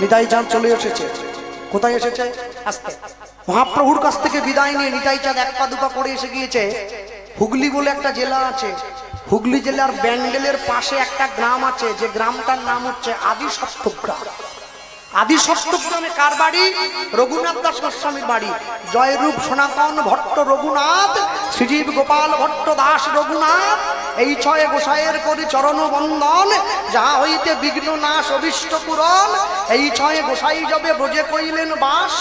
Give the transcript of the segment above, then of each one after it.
নিতাই চাঁদ চলে এসেছে। কোথায় এসেছে? আস্তে। মহাপ্রভুর কাছ থেকে বিদায় নিয়ে নিতাই চাঁদ এক পা দুপা করে এসে গিয়েছে। হুগলি বলে একটা জেলা আছে। হুগলি জেলার ব্যান্ডেলের পাশে একটা গ্রাম আছে যে গ্রামটার নাম হচ্ছে আদি সপ্তগ্রাম আদি সপ্তগ্রামে কার রঘুনাথ দাস বাড়ি। জয়রূপ সনাতন ভট্ট রঘুনাথ, শ্রীজীব গোপাল রঘুনাথ, এই ছয় গোসাইয়ের বন্দন যাহা হইতে বিঘ্ন নাশ এই ছয় গোসাই ব্রজে কইলেন বাস,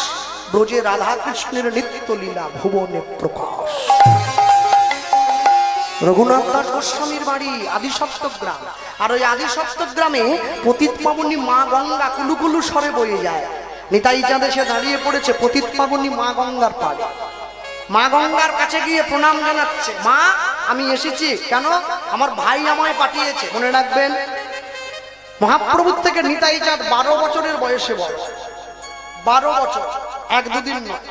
ব্রজে রাধা কৃষ্ণের নিত্য লীলা ভুবনে প্রকাশ। রঘুনাথ। দাস গোস্বামীর বাড়ি আদি সপ্তগ্রাম আর ওই আদি সপ্তগ্রামে পতিত পাবনী মা গঙ্গা কুলুকুলু সরে বয়ে যায়। নিতাই চাঁদ এসে দাঁড়িয়ে পড়েছে পতিত পাবনী মা গঙ্গার পাড়ে। মা গঙ্গার কাছে গিয়ে প্রণাম জানাচ্ছে, মা, আমি এসেছি। কেন? আমার ভাই আমায় পাঠিয়েছে। মনে রাখবেন, মহাপ্রভুর থেকে নিতাই চাঁদ বারো বছরের বয়সে বয়স বারো বছর, এক দুদিন নয়।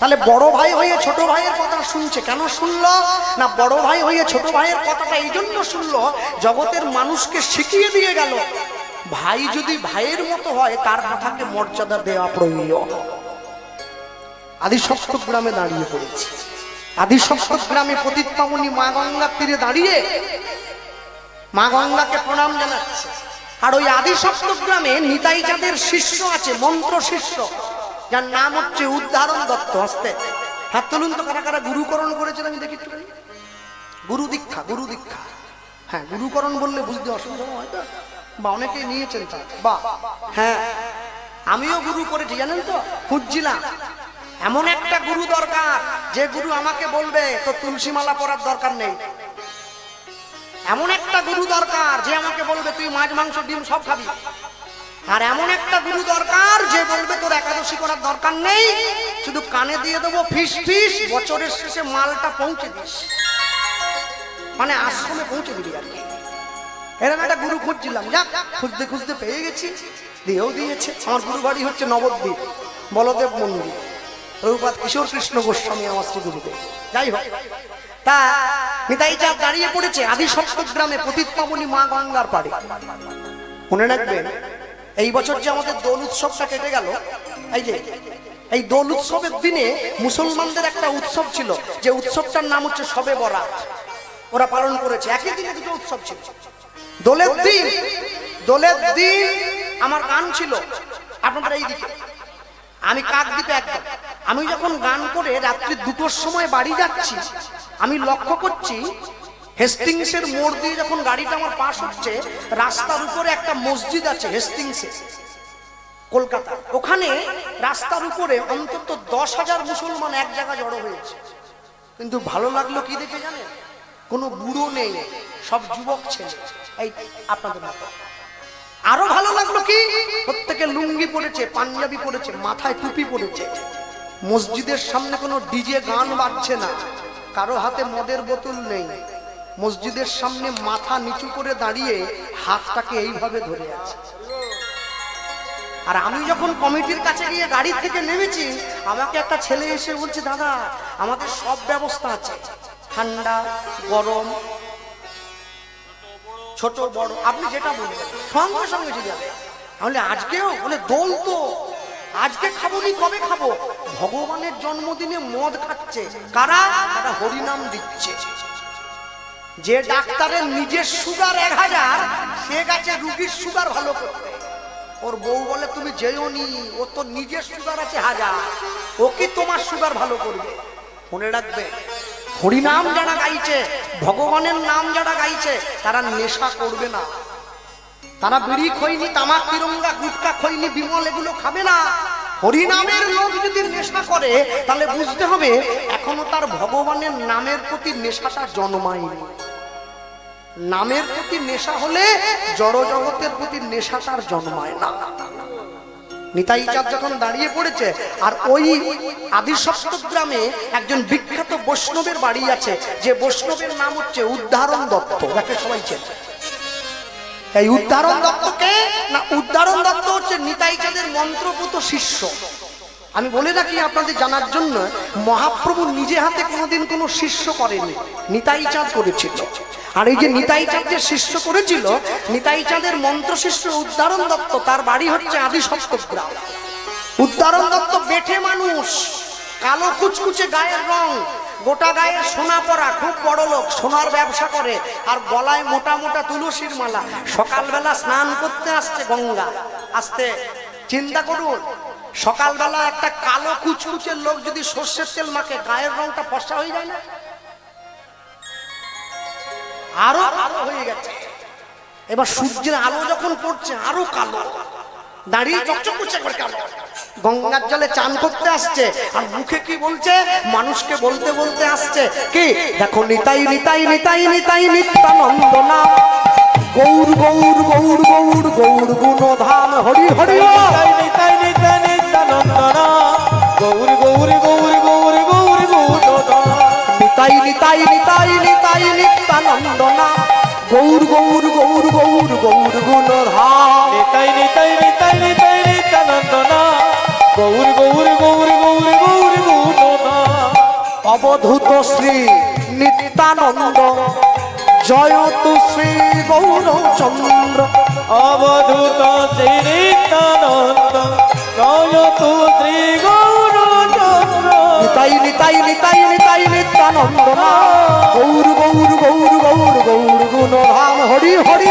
তাহলে বড় ভাই হয়ে ছোট ভাইয়ের কথা শুনছে। কেন শুনলো? না, বড় ভাই হয়ে ছোট ভাইয়ের কথাটা এই জন্য শুনলো, জগতের মানুষকে শিখিয়ে দিয়ে গেল, ভাই যদি ভাইয়ের মতো হয়, তার কথাকে মর্যাদা দেওয়া প্রয়োজন। আদি সপ্ত গ্রামে দাঁড়িয়ে পড়েছি। আদি সপ্ত গ্রামে পাবনী মা গঙ্গার তীরে দাঁড়িয়ে মা গঙ্গাকে প্রণাম জানাচ্ছে। আর ওই আদি সপ্ত গ্রামে নিতাই চাঁদের শিষ্য আছে মন্ত্র শিষ্য যার নাম হচ্ছে উদ্ধারণ দত্ত হস্তে। হাত তুলুন তো, কারা কারা গুরুকরণ করেছেন আমি দেখি একটু গুরু দীক্ষা গুরু দীক্ষা। হ্যাঁ গুরুকরণ বললে বুঝতে অসুবিধা হয় তো। বা অনেকে নিয়েছেন বা হ্যাঁ আমিও গুরু করেছি, জানেন তো? খুঁজছিলাম। এমন একটা গুরু দরকার, যে গুরু আমাকে বলবে তো তুলসী মালা পরার দরকার নেই। এমন একটা গুরু দরকার, যে আমাকে বলবে, তুই মাছ, মাংস, ডিম সব খাবি। আর এমন একটা গুরু দরকার যে বলবে তোর একাদশী করার দরকার নেই। শুধু কানে দিয়ে দেবো, ফিস ফিস, বছরের শেষে মালটা পৌঁছে দিস। মানে আশ্রমে পৌঁছে দিবি আর কি। এরকম একটা গুরু খুঁজছিলাম, যাক, খুঁজতে খুঁজতে পেয়ে গেছি। দিয়েও দিয়েছে। আমার গুরু বাড়ি হচ্ছে নবদ্বীপ, বলদেব মন্দির। রঘুপাত কিশোর কৃষ্ণ গোস্বামী, আমার শ্রী গুরুদেব। যাই হোক, তা নিতাই চাঁদ দাঁড়িয়ে পড়েছে আদি সপ্তগ্রামে পতিত পাবনী মা গঙ্গার পাড়ে। মনে রাখবেন এই বছর যে আমাদের দোল উৎসবটা কেটে গেল, এই যে, এই দোল উৎসবের দিনে মুসলমানদের একটা উৎসব ছিল, যে উৎসবটার নাম হচ্ছে সবে বরাত। ওরা পালন করেছে, একই দিনে দুটো উৎসব ছিল। দোলের দিন দোলের দিন আমার গান ছিল, আপনাদের এই দিকে আমি কাক দিতে একদম। আমি যখন গান করে রাত্রি দুটোর সময় বাড়ি যাচ্ছি, আমি লক্ষ্য করছি হেস্টিংসের মোড় দিয়ে যখন গাড়িটা আমার পাশ হচ্ছে, রাস্তার উপরে একটা মসজিদ আছে হেস্টিংসে কলকাতা ওখানে রাস্তার উপরে অন্তত দশ হাজার মুসলমান এক জায়গায় জড়ো হয়েছে। কিন্তু ভালো লাগল কি দেখে জানেন? কোনো বুড়ো নেই, সব যুবক ছেলে। এই আপনাদের মতো। আরও ভালো লাগল কি? প্রত্যেকে লুঙ্গি পরেছে, পাঞ্জাবি পরেছে, মাথায় টুপি পরেছে। মসজিদের সামনে কোনো ডিজে গান বাজছে না। কারও হাতে মদের বোতল নেই। মসজিদের সামনে মাথা নিচু করে দাঁড়িয়ে হাতটাকে এইভাবে ধরে আছে। আর আমি যখন কমিটির কাছে গিয়ে গাড়ি থেকে নেমেছি, আমাকে একটা ছেলে এসে বলছে, দাদা, আমাদের সব ব্যবস্থা আছে। ঠান্ডা, গরম, ছোট, বড়, আপনি যেটা বলবেন, সঙ্গে সঙ্গে চলে যাবে তাহলে আজকেও, বলে, দোল তো। আজকে খাব নি কবে খাব? ভগবানের জন্মদিনে মদ খাচ্ছে। কারা? তারা হরিনাম দিচ্ছে। যে ডাক্তারের নিজের সুগার এক হাজার, সে গেছে রুগীর সুগার ভালো করতে ওর বউ বলে, তুমি যেও নি ও তো নিজের সুগার আছে হাজার। ও কি তোমার সুগার ভালো করবে? মনে রাখবে, হরিনাম যারা গাইছে, ভগবানের নাম যারা গাইছে, তারা নেশা করবে না। তারা বিড়ি খইনি তামাক, তিরঙ্গা, গুটকা খইনি বিমল এগুলো খাবে না। হরিনামের লোক যদি নেশা করে, তাহলে বুঝতে হবে, এখনও তার ভগবানের নামের প্রতি নেশাটা জন্মায়নি। নামের প্রতি নেশা হলে জড় জগতের প্রতি নেশা তার জন্মায় না। নিতাই চাঁদ যখন দাঁড়িয়ে পড়েছে, আর ওই আদি গ্রামে একজন বিখ্যাত বৈষ্ণবের বাড়ি আছে, যে বৈষ্ণবের নাম হচ্ছে উদ্ধারণ দত্ত, যাকে সবাই চেনে। এই উদ্ধারণ দত্তকে না, উদ্ধারণ দত্ত হচ্ছে নিতাই চাঁদের মন্ত্রপুত শিষ্য। আমি বলে রাখি আপনাদের জানার জন্য, মহাপ্রভু নিজে হাতে কোনোদিন কোনো শিষ্য করেনি নিতাই চাঁদ করেছিল। আর এই যে নিতাই চাঁদ যে শিষ্য করেছিল নিতাই চাঁদের মন্ত্র শিষ্য উদ্ধারণ দত্ত তার বাড়ি হচ্ছে আদি সপ্তগ্রাম উদ্ধারণ দত্ত বেঠে মানুষ কালো কুচকুচে গায়ের রং গোটা গায়ের সোনা পরা খুব বড় লোক সোনার ব্যবসা করে আর গলায় মোটা মোটা তুলসীর মালা। সকালবেলা স্নান করতে আসছে গঙ্গা। আসতে চিন্তা করুন সকালবেলা একটা কালো কুচকুচের লোক যদি সর্ষের তেল মাখে গায়ের রংটা ফসা হয়ে যায় না? আরও আলো হয়ে গেছে। এবার সূর্যের আলো যখন পড়ছে আরও কালো। দাঁড়িয়ে চকচক করছে একবার কালো। গঙ্গার জলে চান করতে আসছে আর মুখে কি বলছে? মানুষকে বলতে বলতে আসছে কি? দেখো নিতাই নিতাই নিতাই নিতাই নিত্যানন্দ নাম গৌর গৌর গৌর গৌর গৌর গুণধাম হরি হরি নিতাই নিতাই নিত্যানন্দনা। গৌর গৌর গৌর গৌর গৌর নিতাই নিতাই নিতাই নিতাই নিত্যানন্দ গৌর গৌর গৌর গৌর গৌর গুণধাম নিতাই নিতাই নিতাই নিতাই গৌর গৌর গৌর গৌর গৌর গৌরদা অবধূত শ্রী নিত্যানন্দ। জয়ত শ্রী গৌরচন্দ্র। অবধূত শ্রী নিত্যানন্দ। জয় তু শ্রী গৌরচন্দ্র। নিতাই নিতাই নিতাই নিতাই নিত্যানন্দ গৌর গৌর গৌর হরি হরি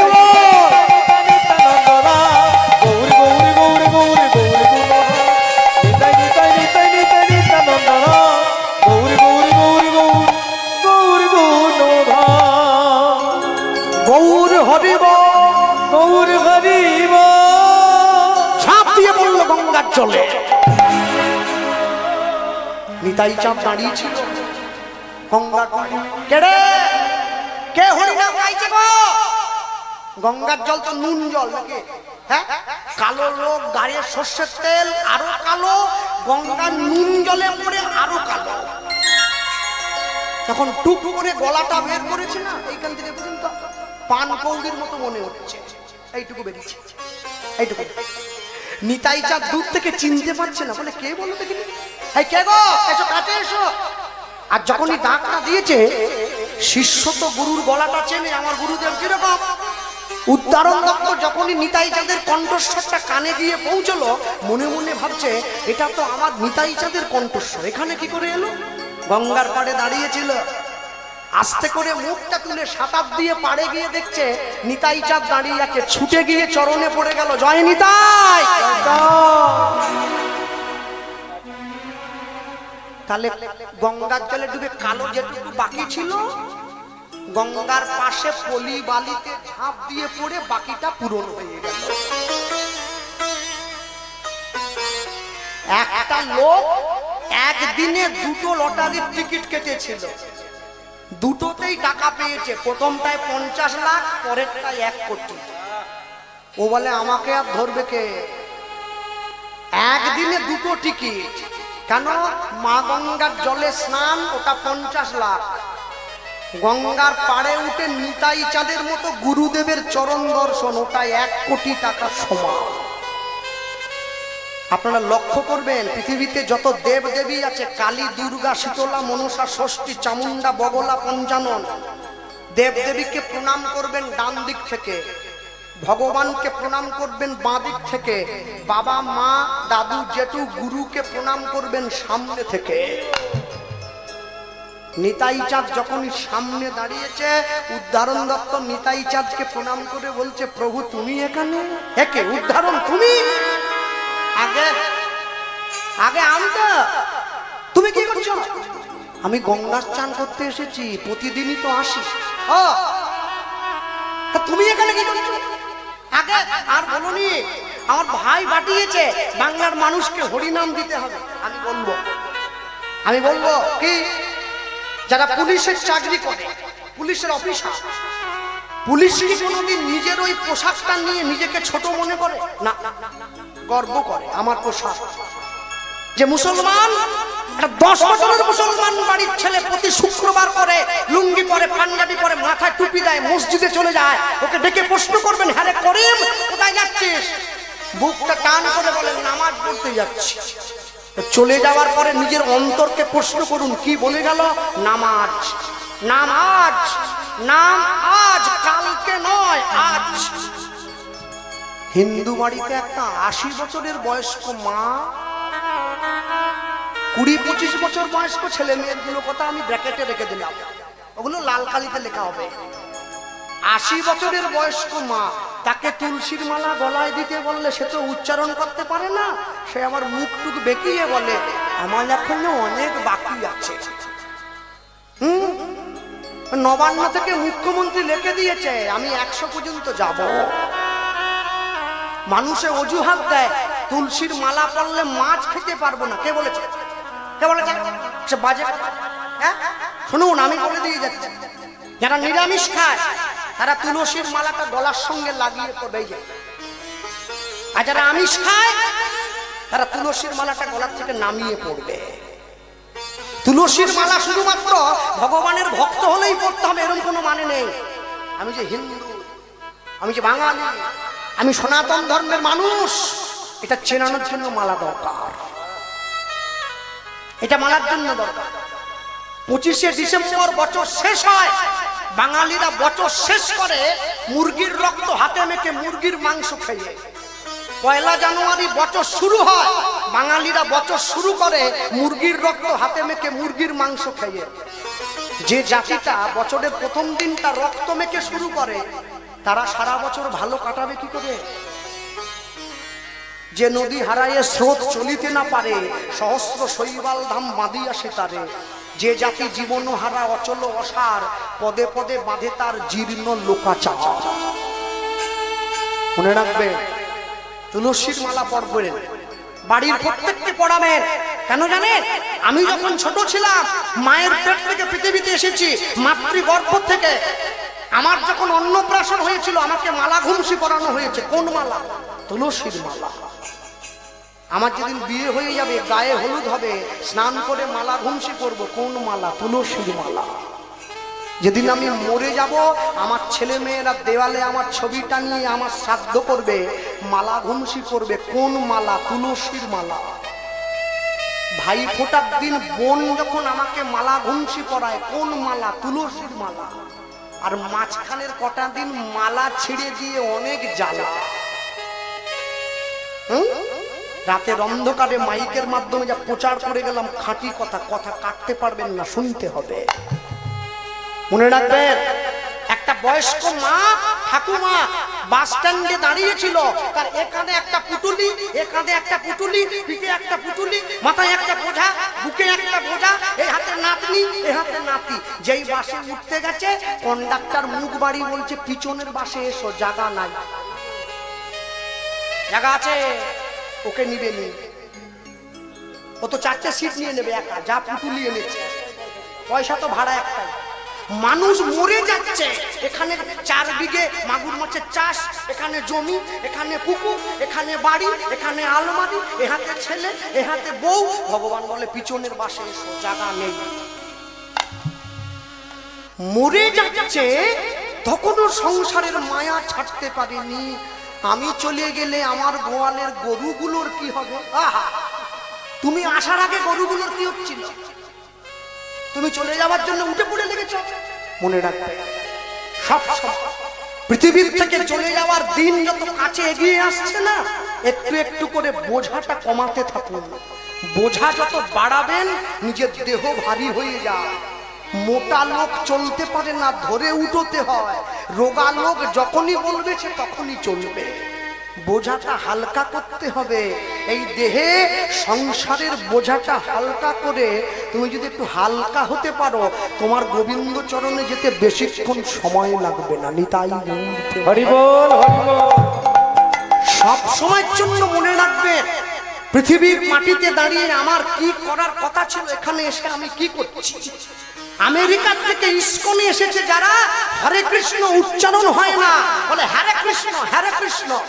গৌর গৌর নিতাই হরিব দিয়ে গঙ্গার জলে। চাঁদ দাঁড়িয়েছিল গঙ্গার কেড়ে কে হরিনাম গাইছে গো? গঙ্গার জল তো নুন জল নাকি? হ্যাঁ? কালো লোক গাড়ির সর্ষের তেল, আরও কালো। গঙ্গার নুন জলে পড়ে আরও কালো। তখন টুক করে গলাটা বের করেছে না, এইখান থেকে পর্যন্ত পান কৌড়ির মতো মনে হচ্ছে। এইটুকু বেরিয়েছে, এইটুকু। নিতাই চাঁদ দূর থেকে চিনতে পারছে না, বলে, কে বলো দেখিনি? এই কে গো? এসো, কাছে এসো। আর যখনই ডাকটা দিয়েছে, শিষ্য তো গুরুর গলাটা চেনে, আমার গুরুদেব কীরকম? উদ্ধারণ দত্ত যখনই নিতাই চাঁদের কণ্ঠস্বরটা কানে গিয়ে পৌঁছলো, মনে মনে ভাবছে, এটা তো আমার নিতাই চাঁদের কণ্ঠস্বর। এখানে কি করে এলো? গঙ্গার পাড়ে দাঁড়িয়েছিল। আস্তে করে মুখটা তুলে সাঁতার দিয়ে পাড়ে গিয়ে দেখছে নিতাই চাঁদ দাঁড়িয়ে আছে। ছুটে গিয়ে চরণে পড়ে গেল, জয় নিতাই! তাহলে গঙ্গার জলে ডুবে কালো যেটুকু বাকি ছিল গঙ্গার পাশে পলি বালিতে ঝাঁপ দিয়ে পড়ে বাকিটা পূরণ হয়ে গেল। একটা লোক একদিনে দুটো লটারির টিকিট কেটেছিল। দুটোতেই টাকা পেয়েছে, প্রথমটায় পঞ্চাশ লাখ, পরেরটায় এক কোটি। ও বলে, আমাকে আর ধরবে কে? একদিনে দুটো টিকিট। কেন? মা গঙ্গার জলে স্নান, ওটা পঞ্চাশ লাখ। গঙ্গার পাড়ে উঠে নিতাই চাঁদের মতো গুরুদেবের চরণ দর্শন ওটা এক কোটি টাকা সমান। আপনারা লক্ষ্য করবেন, পৃথিবীতে যত দেব দেবী আছে, কালী, দুর্গা, শীতলা, মনসা, ষষ্ঠী চামুন্ডা বগলা, পঞ্চানন দেব দেবীকে প্রণাম করবেন ডান দিক থেকে, ভগবানকে প্রণাম করবেন বাঁ দিক থেকে, বাবা, মা, দাদু, জেঠু, গুরুকে প্রণাম করবেন সামনে থেকে। নিতাই চাঁদ যখনই সামনে দাঁড়িয়েছে, উদ্ধারণ দত্ত নিতাই চাঁদকে প্রণাম করে বলছে, প্রভু, তুমি এখানে? একে, উদ্ধারণ তুমি? আগে আগে আমটা তুমি কি করছ? আমি গঙ্গার চান করতে এসেছি, প্রতিদিনই তো আসি। তুমি এখানে কি করছ? আগে, আর বলনি, আমার ভাই পাঠিয়েছে, বাংলার মানুষকে হরিনাম দিতে হবে। আমি বলব। আমি বলব, কি? যারা পুলিশের চাকরি করে, পুলিশের অফিসার পুলিশ কি কোনোদিন নিজের ওই পোশাকটা নিয়ে নিজেকে ছোট মনে করে? না গর্ব করে আমার পোশাক। যে মুসলমান দশ বছরের মুসলমান বাড়ির ছেলে প্রতি শুক্রবার করে, লুঙ্গি পরে, পাঞ্জাবি পরে, মাথায় টুপি দেয়, মসজিদে চলে যায়, ওকে ডেকে প্রশ্ন করবেন হ্যাঁ করিম, কোথায় যাচ্ছিস? বুকটা টান করে বলেন, নামাজ পড়তে যাচ্ছি। চলে যাওয়ার পরে নিজের অন্তরকে প্রশ্ন করুন, কি বলে গেল? নামাজ নামাজ নাম আজ। কালকে নয়, আজ। হিন্দু বাড়িতে একটা আশি বছরের বয়স্ক মা, কুড়ি, পঁচিশ বছর বয়স্ক ছেলে মেয়েগুলো কথা আমি ব্র্যাকেটে রেখে দিলাম। ওগুলো লাল কালিতে লেখা হবে। আশি বছরের বয়স্ক মা তাকে তুলসীর মালা গলায় দিতে বললে সে তো উচ্চারণ করতে পারে না। সে আমার মুখ টুক বেঁকিয়ে বলে, আমার এখনও অনেক বাকি আছে। হুম? নবান্ন থেকে মুখ্যমন্ত্রী লিখে দিয়েছে, আমি একশো পর্যন্ত যাব। মানুষে অজুহাত দেয়, তুলসীর মালা পড়লে মাছ খেতে পারব না। কে বলেছে? কে বলেছে? সে বাজে হ্যাঁ? শুনুন, আমি বলে দিয়ে যাচ্ছি। যারা নিরামিষ খায় তারা তুলসীর মালাটা গলার সঙ্গে লাগিয়ে পড়বে যায়। আর যারা আমিষ খায়, তারা তুলসীর মালাটা গলার থেকে নামিয়ে পড়বে। তুলসীর মালা শুধুমাত্র ভগবানের ভক্ত হলেই পড়তে হবে এরকম কোনো মানে নেই। আমি যে হিন্দু, আমি যে বাঙালি, আমি সনাতন ধর্মের মানুষ, এটা চেনানোর জন্য মালা দরকার। এটা মালার জন্য দরকার। পঁচিশে ডিসেম্বর বছর শেষ হয় বাঙালিরা বছর শেষ করে মুরগির রক্ত হাতে মেখে মুরগির মাংস খেয়ে পয়লা জানুয়ারি বছর শুরু হয়, বাঙালিরা বছর শুরু করে মুরগির রক্ত হাতে মেখে মুরগির মাংস খেয়ে যে জাতিটা বছরের প্রথম দিনটা রক্ত মেখে শুরু করে, তারা সারা বছর ভালো কাটাবে কি করে? যে নদী হারাইয়ে স্রোত চলিতে না পারে, সহস্র শৈবাল ধাম বাঁধিয়া সে তারে। যে জাতি জীবন হারা অচল অসার, পদে পদে বাঁধে তার জীর্ণ লোকাচার। মনে রাখবে, তুলসীর মালা পড়বেন বাড়ির প্রত্যেককে পড়াবেন কেন জানেন? আমি যখন ছোট ছিলাম, মায়ের পেট থেকে পৃথিবীতে এসেছি, মাতৃগর্ভ থেকে। আমার যখন অন্নপ্রাশন হয়েছিল, আমাকে মালা ঘুমসি পরানো হয়েছে। কোন মালা? তুলসীর মালা। আমার যেদিন বিয়ে হয়ে যাবে, গায়ে হলুদ হবে, স্নান করে মালা ঘুমসি করব কোন মালা? তুলসীর মালা। যেদিন আমি মরে যাব, আমার ছেলে মেয়েরা দেওয়ালে আমার ছবিটা নিয়ে আমার শ্রাদ্ধ করবে, মালা ঘুমসি করবে কোন মালা? তুলসীর মালা। ভাই, ফোটার দিন বোন যখন আমাকে মালা ঘুমসি পরায়, কোন মালা? তুলসীর মালা। আর মাঝখানের কটা দিন মালা ছিঁড়ে দিয়ে অনেক জ্বালা। হুম? রাতের অন্ধকারে মাইকের মাধ্যমে যা প্রচার করে গেলাম, খাঁটি কথা কথা কাটতে পারবেন না, শুনতে হবে। মনে রাখবেন, একটা বয়স্ক মা, ঠাকুমা, বাস স্ট্যান্ডে দাঁড়িয়েছিল। তার এখানে একটা পুটুলি এখানে একটা পুটুলি, পিঠে একটা পুটুলি, মাথায় একটা বোঝা, বুকে একটা বোঝা এই হাতে নাতনি এই হাতে নাতি। যেই বাসে উঠতে গেছে কন্ডাক্টর মুখ বাড়ি বলছে, পিছনের বাসে এসো জায়গা নাই। জায়গা আছে। ওকে নিবে নি ও তো চারটে সিট নিয়ে নেবে একা, যা পুটুলি এনেছে পয়সা তো ভাড়া একটাই। মানুষ মরে যাচ্ছে। এখানে চার বিঘে মাগুর মাছের চাষ, এখানে জমি, এখানে পুকুর, এখানে বাড়ি, এখানে আলমারি, এ হাতে ছেলে, এ হাতে বউ। ভগবান বলে পিছনের বাসে জায়গা নেই। মরে যাচ্ছে, তখনও সংসারের মায়া ছাড়তে পারেনি। আমি চলে গেলে আমার গোয়ালের গরুগুলোর কি হবে? তুমি আসার আগে গরুগুলোর কি হচ্ছিল? তুমি চলে যাওয়ার জন্য উঠে পড়ে লেগেছ? মনে রাখবে, সব পৃথিবীর থেকে চলে যাওয়ার দিন যত কাছে এগিয়ে আসছে না, একটু একটু করে বোঝাটা কমাতে থাকুন। বোঝা যত বাড়াবেন, নিজের দেহ ভারী হয়ে যায়। মোটা লোক চলতে পারে না ধরে উঠোতে হয়। রোগা লোক যখনই বলবে সে তখনই চলবে। বোঝাটা হালকা করতে হবে। এই দেহে সংসারের বোঝাটা হালকা করে তুমি যদি একটু হালকা হতে পারো তোমার গোবিন্দ চরণে যেতে বেশিক্ষণ সময় লাগবে না নিতাই গৌর প্রেম। হরি বল হরি বল। সব সময়ের জন্য মনে রাখবে পৃথিবীর মাটিতে দাঁড়িয়ে আমার কি করার কথা ছিল এখানে এসে আমি কি করছি? আমেরিকার থেকে ইস্কনে এসেছে যারা হরে কৃষ্ণ উচ্চারণ হয় না। বলে, হরে কৃষ্ণ হরে কৃষ্ণ।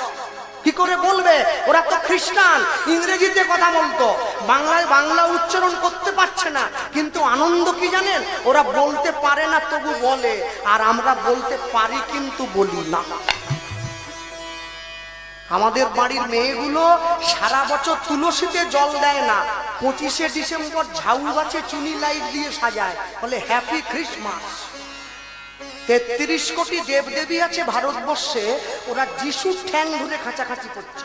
কি করে বলবে? ওরা তো খ্রিস্টান। ইংরেজিতে কথা বলতো। বাংলায় বাংলা উচ্চারণ করতে পারছে না। কিন্তু আনন্দ কি জানেন? ওরা বলতে পারে না, তবু বলে। আর আমরা বলতে পারি, কিন্তু বলি না। আমাদের বাড়ির মেয়েগুলো সারা বছর তুলসীতে জল দেয় না। পঁচিশে ডিসেম্বর ঝাউ গাছে চুনি লাইট দিয়ে সাজায়। বলে হ্যাপি খ্রিসমাস তেত্রিশ কোটি দেবদেবী আছে ভারতবর্ষে, ওরা যিশুর ঠ্যাং ধরে খাঁচাখাঁচি করছে।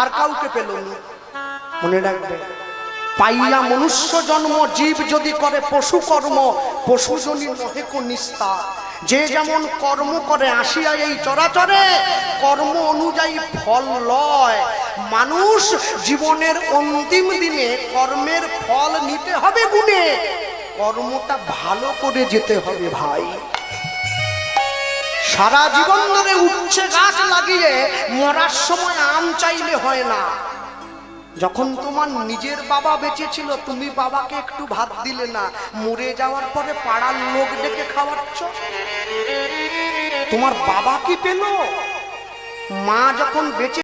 আর কাউকে পেল মনে রাখবে পাইয়া মনুষ্য জন্ম, জীব যদি করে পশু কর্ম পশু জনি নহে নিস্তার। যে যেমন কর্ম করে আসিয়া এই চরাচরে, কর্ম অনুযায়ী ফল লয়। মানুষ জীবনের অন্তিম দিনে কর্মের ফল নিতে হবে গুণে। কর্মটা ভালো করে যেতে হবে ভাই। সারা জীবন ধরে উচ্ছে গাছ লাগিয়ে মরার সময় আম চাইলে হয় না। যখন তোমার নিজের বাবা বেঁচে ছিল তুমি বাবাকে একটু ভাত দিলে না। মরে যাওয়ার পরে পাড়ার লোক ডেকে খাওয়াচ্ছ? তোমার বাবা কি পেল? মা যখন বেঁচে